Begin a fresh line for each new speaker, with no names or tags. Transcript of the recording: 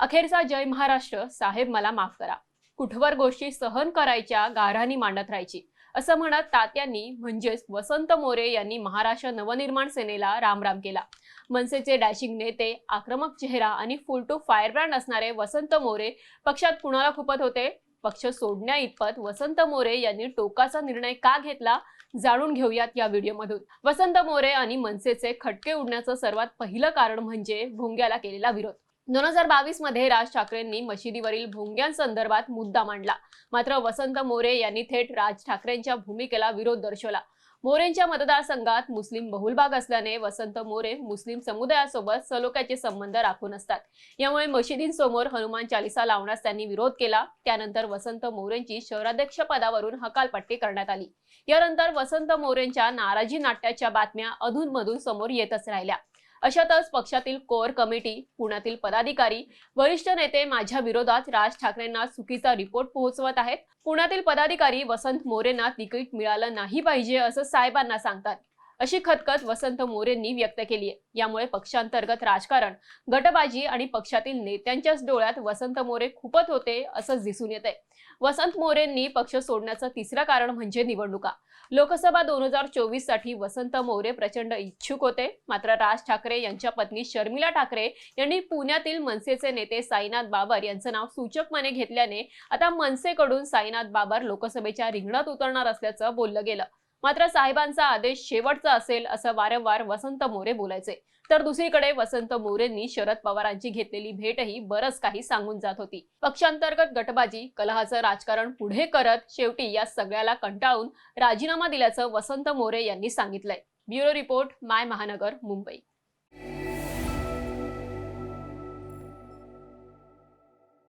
अखेरचा जय महाराष्ट्र. साहेब मला माफ करा. कुठवर गोष्टी सहन करायच्या गाऱ्हानी मांडत राहायची. असं म्हणत तात्यांनी म्हणजेच वसंत मोरे यांनी महाराष्ट्र नवनिर्माण सेनेला रामराम केला. मनसेचे डॅशिंग नेते आक्रमक चेहरा आणि फुल टू फायरब्रँड असणारे वसंत मोरे पक्षात कुणाला खुपत होते? पक्ष सोडण्या इतपत वसंत मोरे यांनी टोकाचा निर्णय का घेतला? जाणून घेऊयात या व्हिडिओमधून. वसंत मोरे आणि मनसेचे खटके उडण्याचं सर्वात पहिलं कारण म्हणजे भोंग्याला केलेला विरोध. दोन हजार बावीसमध्ये राज ठाकरेंनी मशिदीवरील भोंग्यांसंदर्भात मुद्दा मांडला. मात्र वसंत मोरे यांनी थेट राज ठाकरेंच्या भूमिकेला विरोध दर्शवला. मोरेंच्या मतदारसंघात मुस्लिम बहुल भाग असल्याने वसंत मोरे मुस्लिम समुदायासोबत सलोख्याचे संबंध राखून असतात. यामुळे मशिदींसमोर हनुमान चालिसा लावण्यास त्यांनी विरोध केला. त्यानंतर वसंत मोरेंची शहराध्यक्ष पदावरून हकालपट्टी करण्यात आली. यानंतर वसंत मोरेंच्या नाराजी नाट्याच्या बातम्या अधूनमधून समोर येतच राहिल्या. अशातच पक्षातील कोअर कमिटी पुण्यातील पदाधिकारी वरिष्ठ नेते माझ्या विरोधात राज ठाकरेंना चुकीचा रिपोर्ट पोहोचवत आहेत. पुण्यातील पदाधिकारी वसंत मोरेंना तिकीट मिळालं नाही पाहिजे असं साहेबांना सांगतात. अशी खतखत वसंत मोरेंनी व्यक्त केली आहे. यामुळे पक्षांतर्गत राजकारण गटबाजी आणि पक्षातील नेत्यांच्याच डोळ्यात वसंत मोरे खुपत होते असं दिसून येत आहे वसंत मोरेंनी पक्ष सोडण्याचं तिसरं कारण म्हणजे निवडणुका. लोकसभा दोन हजार चोवीससाठी वसंत मोरे प्रचंड इच्छुक होते. मात्र राज ठाकरे यांच्या पत्नी शर्मिला ठाकरे यांनी पुण्यातील मनसेचे नेते साईनाथ बाबर यांचं नाव सूचकपणे घेतल्याने आता मनसेकडून साईनाथ बाबर लोकसभेच्या रिंगणात उतरणार असल्याचं बोललं गेलं. मात्र साहेबांचा आदेश शेवटचा असेल असं वारंवार वसंत मोरे बोलायचे. तर दुसरीकडे वसंत मोरेंनी शरद पवारांची घेतलेली भेटही बरंच काही सांगून जात होती. पक्षांतर्गत गटबाजी कलहाचं राजकारण पुढे करत शेवटी या सगळ्याला कंटाळून राजीनामा दिल्याचं वसंत मोरे यांनी सांगितलंय. ब्युरो रिपोर्ट माय महानगर मुंबई.